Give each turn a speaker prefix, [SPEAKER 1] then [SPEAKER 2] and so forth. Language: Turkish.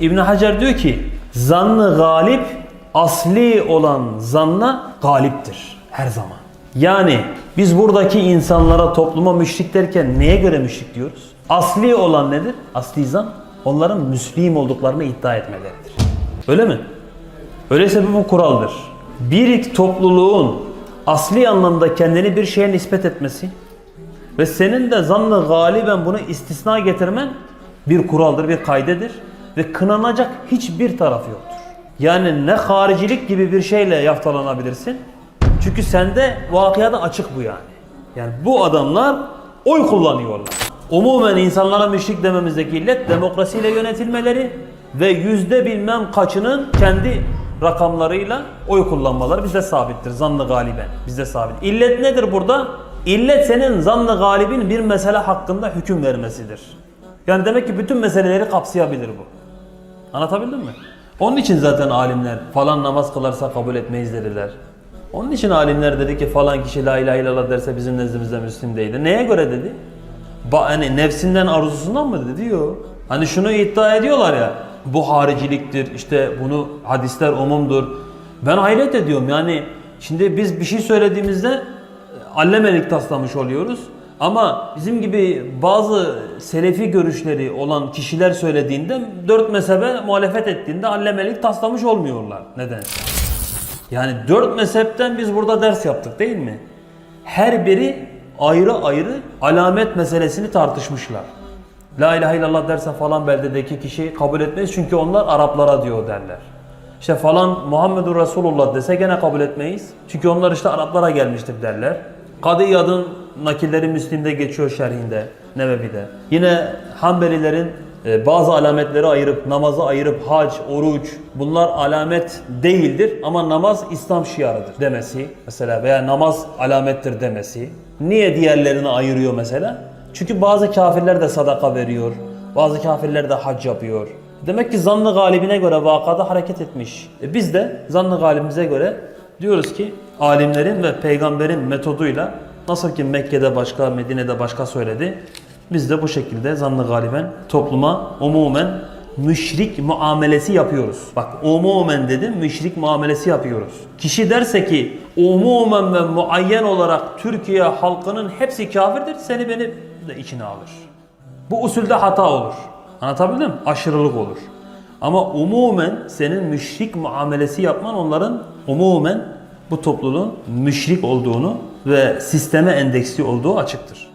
[SPEAKER 1] İbn Hacer diyor ki zannı galip asli olan zanna galiptir her zaman. Yani biz buradaki insanlara topluma müşrik derken neye göre müşrik diyoruz? Asli olan nedir? Asli zan onların müslim olduklarını iddia etmeleridir. Öyle mi? Öyleyse bu kuraldır. Bir topluluğun asli anlamda kendini bir şeye nispet etmesi ve senin de zannı galiben bunu istisna getirmen bir kuraldır, bir kaydedir ve kınanacak hiçbir tarafı yoktur. Yani ne haricilik gibi bir şeyle yaftalanabilirsin. Çünkü sende vakıada açık bu yani. Yani bu adamlar oy kullanıyorlar. Umumen insanlara müşrik dememizdeki illet demokrasiyle yönetilmeleri ve yüzde bilmem kaçının kendi rakamlarıyla oy kullanmaları bizde sabittir. Zannı galiben bizde sabit. İllet nedir burada? İllet senin zannı galibin bir mesele hakkında hüküm vermesidir. Yani demek ki bütün meseleleri kapsayabilir bu. Anlatabildim mi? Onun için zaten alimler falan namaz kılarsa kabul etmeyiz dediler. Onun için alimler dedi ki falan kişi la ilahe illallah derse bizim nezdimizde Müslim değildir. Neye göre dedi? Ba hani nefsinden arzusundan mı dedi diyor. Hani şunu iddia ediyorlar ya bu hariciliktir işte bunu hadisler umumdur. Ben hayret ediyorum yani şimdi biz bir şey söylediğimizde allemelik taslamış oluyoruz. Ama bizim gibi bazı selefi görüşleri olan kişiler söylediğinde dört mezhebe muhalefet ettiğinde allemelik taslamış olmuyorlar nedense. Yani dört mezhepten biz burada ders yaptık değil mi? Her biri ayrı ayrı alamet meselesini tartışmışlar. La ilahe illallah derse falan beldedeki kişi kabul etmeyiz çünkü onlar Araplara diyor derler. İşte falan Muhammedur Resulullah dese gene kabul etmeyiz. Çünkü onlar işte Araplara gelmiştir derler. Kadı İyad'ın nakilleri Müslim'de geçiyor şerhinde, Nevevi'de. Yine Hanbelilerin e, bazı alametleri ayırıp, namazı ayırıp, hac, oruç bunlar alamet değildir ama namaz İslam şiarıdır demesi mesela veya namaz alamettir demesi. Niye diğerlerini ayırıyor mesela? Çünkü bazı kafirler de sadaka veriyor, bazı kafirler de hac yapıyor. Demek ki zannı galibine göre vakada hareket etmiş. E biz de zannı galibimize göre diyoruz ki alimlerin ve peygamberin metoduyla nasıl ki Mekke'de başka, Medine'de başka söyledi. Biz de bu şekilde zannı galiben topluma umumen müşrik muamelesi yapıyoruz. Bak umumen dedim müşrik muamelesi yapıyoruz. Kişi derse ki umumen ve muayyen olarak Türkiye halkının hepsi kafirdir seni beni de içine alır. Bu usulde hata olur. Anlatabildim mi? Aşırılık olur. Ama umumen senin müşrik muamelesi yapman onların umumen bu topluluğun müşrik olduğunu ve sisteme endeksli olduğu açıktır.